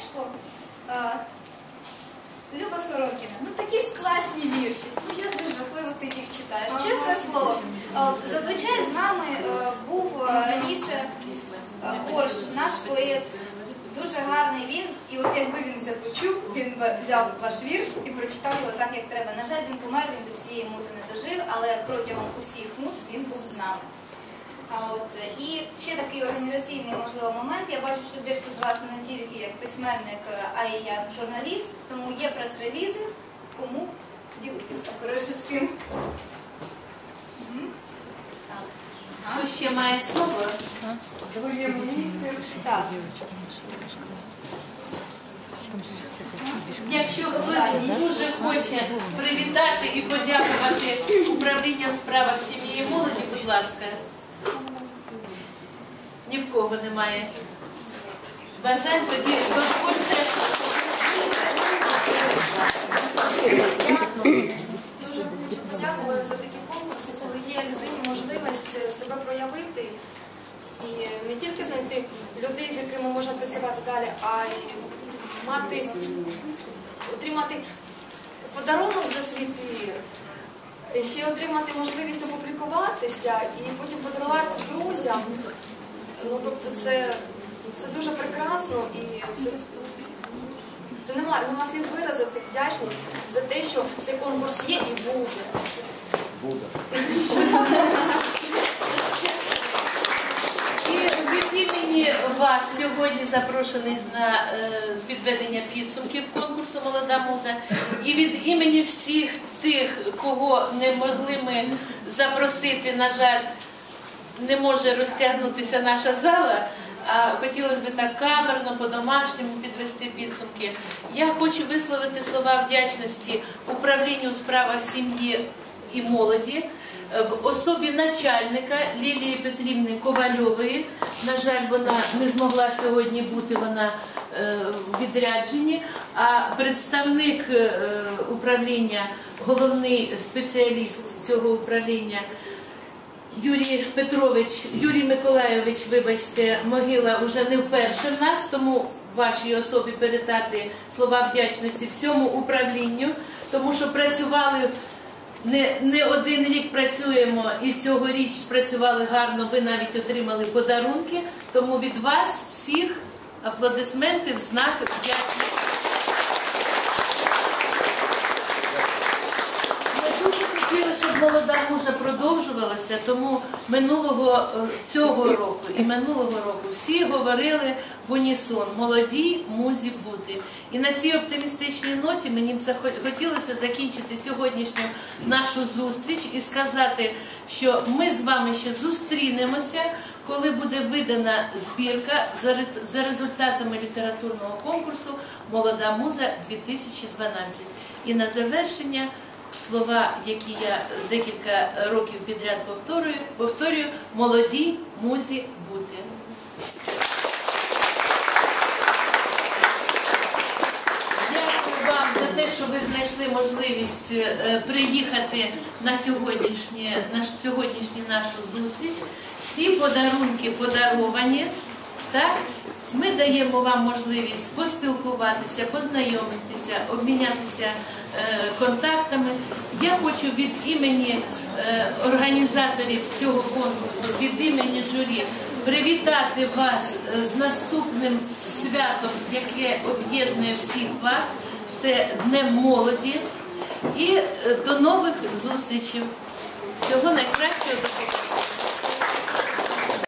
книжку. Е, Люба Сорокіна, ну такі ж класні вірші. Ну як же жахливо ти їх читаєш. Чесне слово. Зазвичай з нами е, був е, раніше Корж, наш поет. Дуже гарний він, і от якби він це почув, він би взяв ваш вірш і прочитав його так, як треба. На жаль, він помер, він до цієї музи не дожив, але протягом усіх муз він був з нами. От і ще такий організаційний можливо момент. Я бачу, що дехто з вас не тільки як письменник, а й як журналіст, тому є прес-релізи. Кому ділитися коротше з тим. Хто ще має слово? Твоєму місці. Так. Якщо хтось дуже хоче привітати і подякувати управління в справах сім'ї і молоді, будь ласка. Ні в кого немає. Бажань тоді дозвольте. Дуже дякую за такі конкурси, коли є людині можливість е, себе проявити і не тільки знайти людей, з якими можна працювати далі, а й мати, отримати подарунок за свій ще отримати можливість опублікуватися і потім подарувати друзям. Ну, тобто це, це дуже прекрасно і це, це нема, нема слів виразити вдячність за те, що цей конкурс є і буде. І від імені вас сьогодні запрошених на е, підведення підсумків конкурсу Молода муза. І від імені всіх тих, кого не могли ми запросити, на жаль, не може розтягнутися наша зала. Хотілося б так камерно, по-домашньому підвести підсумки. Я хочу висловити слова вдячності управлінню у справах сім'ї і молоді е, в особі начальника Лілії Петрівни Ковальової. На жаль, вона не змогла сьогодні бути, вона в відрядженні. А представник е, управління, головний спеціаліст цього управління. Юрій Петрович, Юрій Миколайович, вибачте, могила вже не вперше в нас, тому вашій особі передати слова вдячності всьому управлінню, тому що працювали не, не один рік працюємо і цьогоріч спрацювали гарно. Ви навіть отримали подарунки. Тому від вас всіх аплодисменти в знак вдячності. Ми дуже хотіли, щоб молода мужа продовжувалася, тому минулого е, цього року і минулого року всі говорили в унісон молодій музі бути. І на цій оптимістичній ноті мені б хотілося закінчити сьогоднішню нашу зустріч і сказати, що ми з вами ще зустрінемося, коли буде видана збірка за результатами літературного конкурсу Молода муза 2012. І на завершення слова, які я декілька років підряд повторюю, повторюю молодій музі бути. Дякую вам за те, що ви знайшли можливість е, приїхати на сьогоднішнє, на сьогоднішню нашу зустріч. Всі подарунки подаровані. Так? Ми даємо вам можливість поспілкуватися, познайомитися, обмінятися е, контактами. Я хочу від імені е, організаторів цього конкурсу, від імені журі привітати вас е, з наступним святом, яке об'єднує всіх вас. Це Днем молоді. І до нових зустрічей. Всього найкращого до.